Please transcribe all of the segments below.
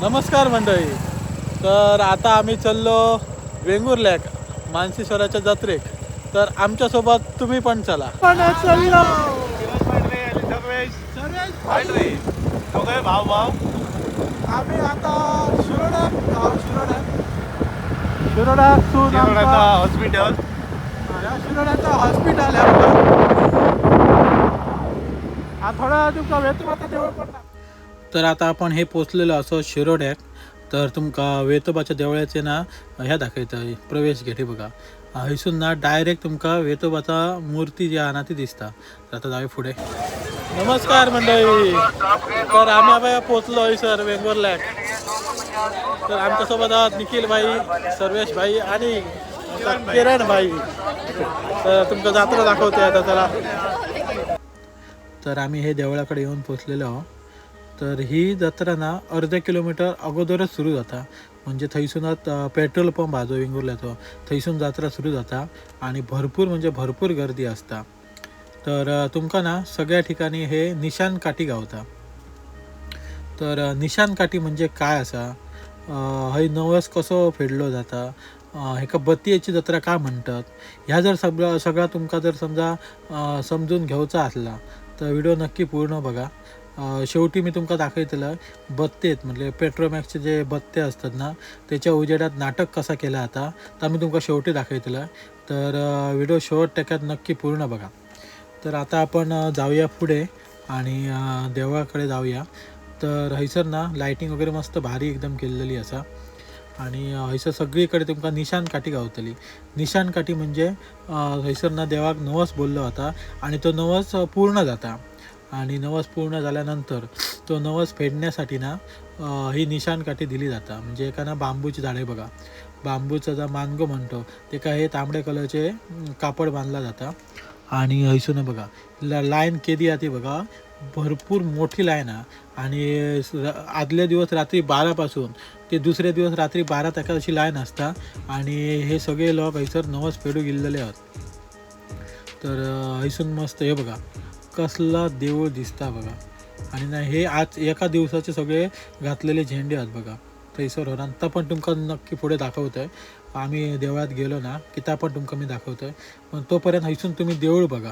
नमस्कार मंडळी. तर आता आम्ही चाललो वेंगुर लेक मानसीश्वराच्या जत्रेक. तर आमच्यासोबत तुम्ही पण चला. आम्ही आता शिरोडा शिरोडा. शिरोडा हॉस्पिटल हॉस्पिटल आहे थोडा तुमचा वेतमाता देऊळ पडला तर आता आपण हे पोचलेलो असो शिरोड्याक तर तुमका वेतोबाच्या देवळाचे ना ह्या दाखयता प्रवेश गेट हे बघा. हयसून ना डायरेक्ट तुमका वेतोबाचा मूर्ती जी आहे ना ती दिसता. तर आता जाऊ फुडें नमस्कार मंडळी. तर आम्ही आता पोचलो सर वेंगुर्ल्याक तर आमच्यासोबत आहात निखिल भाई सर्वेश भाई आणि किरण भाई. तर तुमका जात्रा दाखवते आता चला तर आम्ही हे देवळाकडे येऊन पोचलेलो आहोत. तर ही जत्रा ना अर्ध्या किलोमीटर अगोदरच सुरू जाता. म्हणजे थंयसून पेट्रोल पंप हा जो वेंगुर्ल्याचो थंयसून जात्रा सुरू जाता आणि भरपूर म्हणजे भरपूर गर्दी असता. तर तुमकां तुमका ना सगळ्या ठिकाणी हे निशान काठी गावता. तर निशान काठी म्हणजे काय असा? हय नवस कसो फेडलो जाता? हेका बतयेची जत्रा का म्हणतात? ह्या जर सगळं सगळा तुमका जर समजा समजून घेवचा असला तर व्हिडिओ नक्की पूर्ण बघा. शेवटी मी तुमका दाखयतलं बत्तेत म्हणजे पेट्रोमॅक्सचे जे बत्ते असतात ना त्याच्या उजेडात नाटक कसा केला आता तर मी तुमका शेवटी दाखयतलं तर व्हिडिओ शेवट टक्क्यात नक्की पूर्ण बघा. तर आता आपण जाऊया पुढे आणि देवळाकडे जाऊया. तर हयसर ना लायटिंग वगैरे मस्त भारी एकदम केलेली असा. आणि हैसर सगळीकडे तुमका निशान काठी गावतली. निशान काठी म्हणजे हैसर हयसर ना देवाक नवस बोललो होता आणि तो नवस पूर्ण जाता. आणि नवस पूर्ण झाल्यानंतर तो नवस फेडण्यासाठी ना ही निशाणकाठी दिली जाता. म्हणजे एका ना बांबूची झाडे बघा. बांबूचा जो मानगो म्हणतो ते काय हे तांबडे कलरचे कापड बांधला जाता. आणि हयसून बघा ला लाईन केदी आहे ती बघा. भरपूर मोठी लाईन आहे. आणि आदल्या आदले दिवस रात्री बारापासून ते दुसरे दिवस रात्री बारा ताका अशी लाईन असता. आणि हे सगळे लोक हैसर नवस फेडू गेलेले आहेत. तर अं, हयसून मस्त हे बघा. कसला देऊळ दिसता बघा. आणि ना हे आज एका दिवसाचे सगळे घातलेले झेंडे आहेत बघा. थंयसर होणार आता पण तुमका नक्की पुढे दाखवतोय. आम्ही देवळात गेलो ना की त्या पण तुमका मी दाखवतोय. पण तोपर्यंत हयसून तुम्ही देऊळ बघा.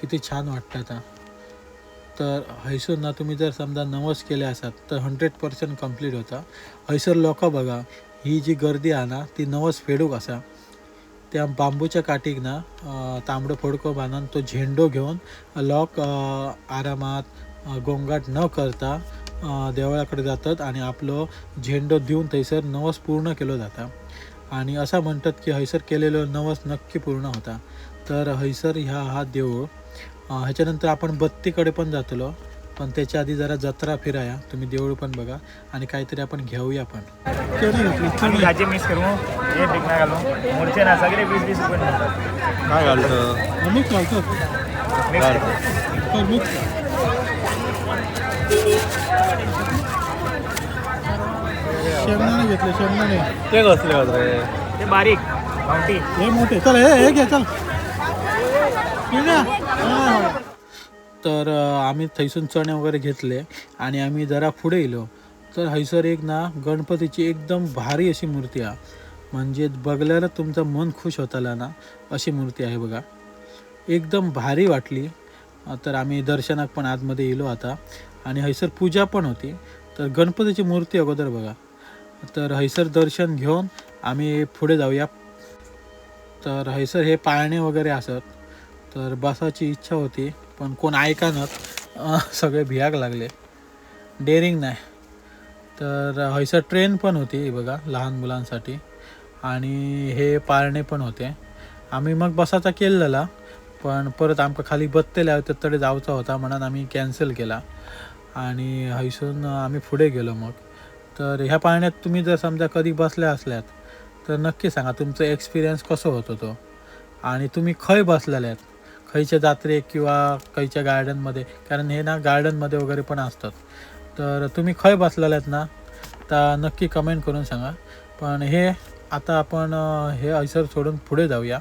किती छान वाटतं आता. तर हयसून ना तुम्ही जर समजा नवस केले असतात तर हंड्रेड पर्सेंट कंप्लीट होता. हयसर लोक बघा ही जी गर्दी आहे ना ती नवस फेडूक असा. त्या बांबूच्या काठीक ना तांबडो फोडको बांधून तो झेंडो घेऊन लोक आरामात गोंगाट न करता देवळाकडे जातात आणि आपलो झेंडो देऊन थंयसर नवस पूर्ण केलो जाता. आणि असं म्हणतात की हयसर केलेलो नवस नक्की पूर्ण होता. तर हयसर ह्या हा देऊळ ह्याच्यानंतर आपण बत्तीकडे पण जातलो. पण त्याच्या आधी जरा जत्रा फिराया. तुम्ही देऊळ पण बघा. आणि काहीतरी आपण घेऊया पण. भाजी मिक्स करू. हे पीक नाही घालू मोरचे ना सगळे वीस वीस रुपये मिळतात. काय घालतं? मिक्स घालतो. मिक्स मिक्स शेंगदाणे घेतले शेंगदाणे. ते कसले होत रे? ते बारीक. गावठी हे मोठे. चल हे हे घे चल. हा. तर आम्ही थैसून चणे वगैरे घेतले आणि आम्ही जरा पुढे गेलो. तर हैसर एक ना गणपतीची एकदम भारी अशी मूर्ती आहे. म्हणजे बघल्याला तुमचं मन खुश होताला ना अशी मूर्ती आहे बघा. एकदम भारी वाटली. तर आम्ही दर्शनाक पण आतमध्ये येलो आता. आणि हैसर पूजा पण होती. तर गणपतीची मूर्ती अगोदर बघा. तर हैसर दर्शन घेऊन आम्ही पुढे जाऊया. तर हैसर हे पाळणे वगैरे असत. तर बसाची इच्छा होती पण कोण ऐकानत सगळे भियाक लागले. डेअरिंग नाही. तर हैसर ट्रेन पण होती बघा लहान मुलांसाठी. आणि हे पाळणे पण होते. आम्ही मग बसाचा केलेला पण परत आमकां खाली बत्ते होते तडे जावचा होता म्हणून आम्ही कॅन्सल केला. आणि हैसून आम्ही पुढे गेलो मग. तर ह्या पाळण्यात तुम्ही जर समजा कधी बसल्या असल्यात तर नक्की सांगा तुमचा एक्सपिरियन्स कसं होतो तो आणि तुम्ही खय बसलेले आहेत खयच्या जात्रेक किंवा खयच्या गार्डनमध्ये कारण हे ना गार्डनमध्ये वगैरे पण असतात. तर तुम्ही खय बसलेले आहेत ना तर नक्की कमेंट करून सांगा. पण हे आता आपण हे हैसर सोडून पुढे जाऊया.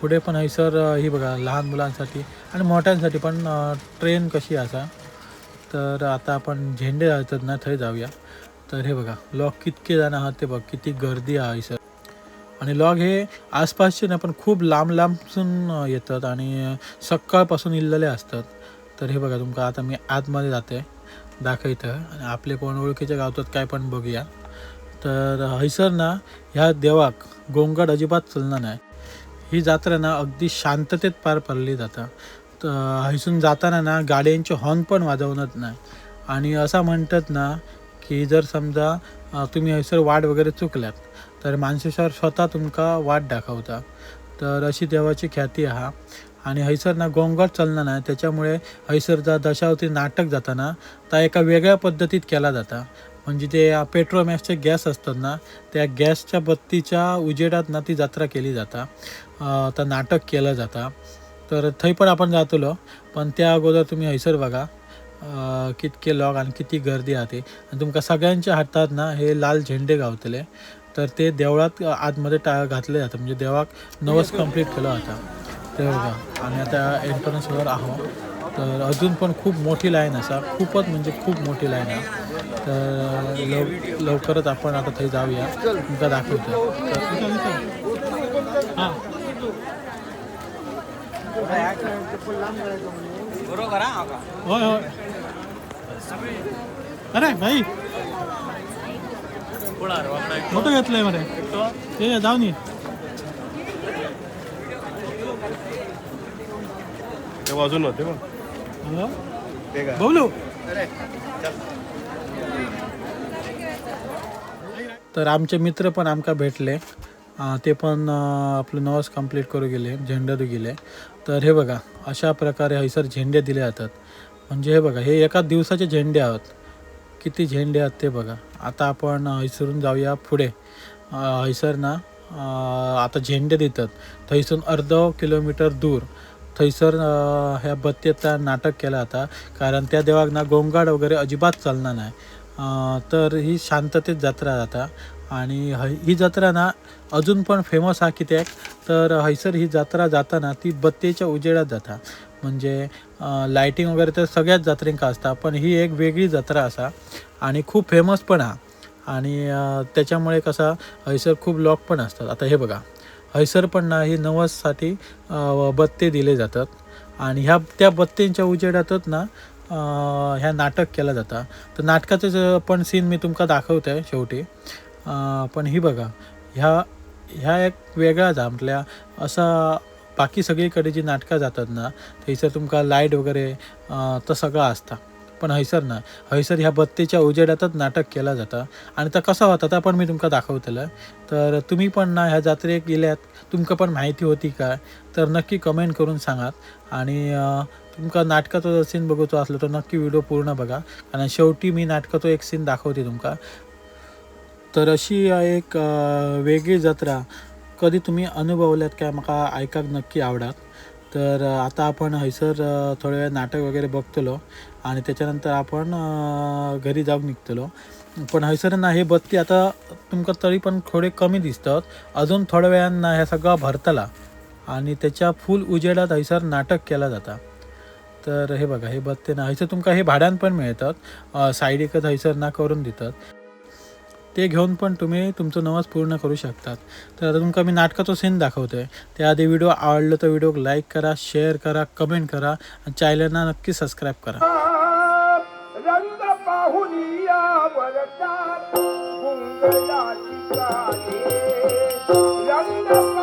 पुढे पण हैसर ही बघा लहान मुलांसाठी आणि मोठ्यांसाठी पण ट्रेन कशी असा. तर आता आपण झेंडे जायचं ना थंय जाऊया. तर हे बघा लोक कितके जण आहात ते बघ किती गर्दी आहे सर आणि लॉग हे आसपासचे ना पण खूप लांब लांबसून येतात आणि सकाळपासून इल्लेले असतात. तर हे बघा तुमका आता मी आतमध्ये जाते. दाखवतं आणि आपले कोण ओळखीच्या गावतात काय पण बघूया. तर हैसर ना ह्या देवाक गोंगाट अजिबात चलना नाही. ही जात्रा ना अगदी शांततेत पार पडली जाता. तर हैसून जाताना ना गाड्यांचे हॉर्न पण वाजवणत नाही. आणि असं म्हणतात ना की जर समजा तुम्ही हैसर वाट वगैरे चुकल्यात तर मानसेश्वर स्वतः तुमका वाट दाखवता. तर अशी देवाची ख्याती आहा. आणि हैसर ना गोंगाट चलना नाही त्याच्यामुळे हैसरचा दशावती नाटक जाताना ता एका वेगळ्या पद्धतीत केला जाता. म्हणजे ते पेट्रोमॅक्सचे गॅस असतात ना त्या गॅसच्या बत्तीच्या उजेडात ना ती जत्रा केली जाता. तर नाटक केलं जाता. तर थंय पण आपण जातलो पण त्या अगोदर तुम्ही हैसर बघा. कितके लोक आणि किती गर्दी आहाते आणि तुमका सगळ्यांच्या हातात ना हे लाल झेंडे गावतले. तर ते देवळात आतमध्ये टा घातले जातं म्हणजे देवाक नवस कंप्लीट केलं होता. ते बघा. आणि आता एंट्रन्सवर आहो. तर अजून पण खूप मोठी लाईन असा. खूपच म्हणजे खूप मोठी लाईन आहे. तर लव लवकरच आपण आता थंय जाऊया. तुमका दाखवतो. हां. होय होय. अरे भाई. मोठं घेतलंय मरे ते जाऊ नी ते वाजून होते मग हॅलो? ते का? बबलू तर आमचे मित्र पण आमका भेटले. ते पण आपलं नवस कंप्लीट करू गेले झेंडे दू गेले. तर हे बघा अशा प्रकारे हैसर झेंडे दिले जातात. म्हणजे हे बघा हे एका दिवसाचे झेंडे आहोत. किती झेंडे आहेत ते बघा. आता आपण हैसरून जाऊया पुढे. अं, हैसर ना आता झेंडे देतात. थैसून अर्ध किलोमीटर दूर थैसर ह्या बत्तीचा नाटक केला होता कारण त्या देवाक ना गोंगाड वगैरे अजिबात चालणार नाही. तर ही शांततेत जत्रा जाता आणि ह ही जत्रा ना अजून पण फेमस हा कित्याक तर हैसर ही जत्रा जाताना ती बत्तेच्या उजेडात जाता. म्हणजे लायटिंग वगैरे तर सगळ्याच जत्रेंका असता पण ही एक वेगळी जत्रा असा आणि खूप फेमस पण हा. आणि त्याच्यामुळे कसा हैसर खूप लॉक पण असतात. आता हे बघा हैसर पण ना ही नवससाठी बत्ते दिले जातात. आणि ह्या त्या बत्तींच्या उजेडातच ना ह्या नाटक केलं जातं. तर नाटकाचं पण सीन मी तुमका दाखवतो आहे शेवटी. पण ही बघा ह्या ह्या एक वेगळाच आपल्या असा बाकी सगळीकडे जी नाटकं जातात ना थंयसर तुमका लाइट वगैरे तर सगळं असता. पण हैसर ना हैसर ह्या बत्तेच्या उजेडातच नाटक केलं जातं. आणि तर कसं होतं तर पण मी तुमका दाखवतलं. तर तुम्ही पण ना ह्या जात्रेक गेल्यात तुमका पण माहिती होती काय तर नक्की कमेंट करून सांगात आणि तुमका नाटकाचं जर सीन बघूचो असलं तर नक्की व्हिडिओ पूर्ण बघा. कारण शेवटी मी नाटकाचो एक सीन दाखवते तुमका. तर अशी एक वेगळी जत्रा कधी तुम्ही अनुभवल्यात काय म्हाका ऐकाक नक्की आवडात? तर आता आपण हैसर थोडे थोड्या वेळ नाटक वगैरे बघतलो आणि त्याच्यानंतर आपण घरी जाऊन निघतलो. पण हैसर ना हे बत्ती आता तुमका तरी पण थोडे कमी दिसतात. अजून थोड्या वेळानं ह्या सगळं भरतला आणि त्याच्या फुल उजेडात हैसर नाटक केला जाता. तर हे बघा हे बत्ते ना हैसर तुमका हे भाड्यान पण मिळतात. सायडीकच साईडीकच हैसर ना करून देतात. ते घेऊन पण तुम्ही तुमचं नवस पूर्ण करू शकतात. तर आता तुमका मी नाटकाचं सीन दाखवतोय. त्याआधी व्हिडिओ आवडलं तर व्हिडिओ लाईक करा शेअर करा कमेंट करा आणि चॅनलना नक्की सबस्क्राईब करा. रंग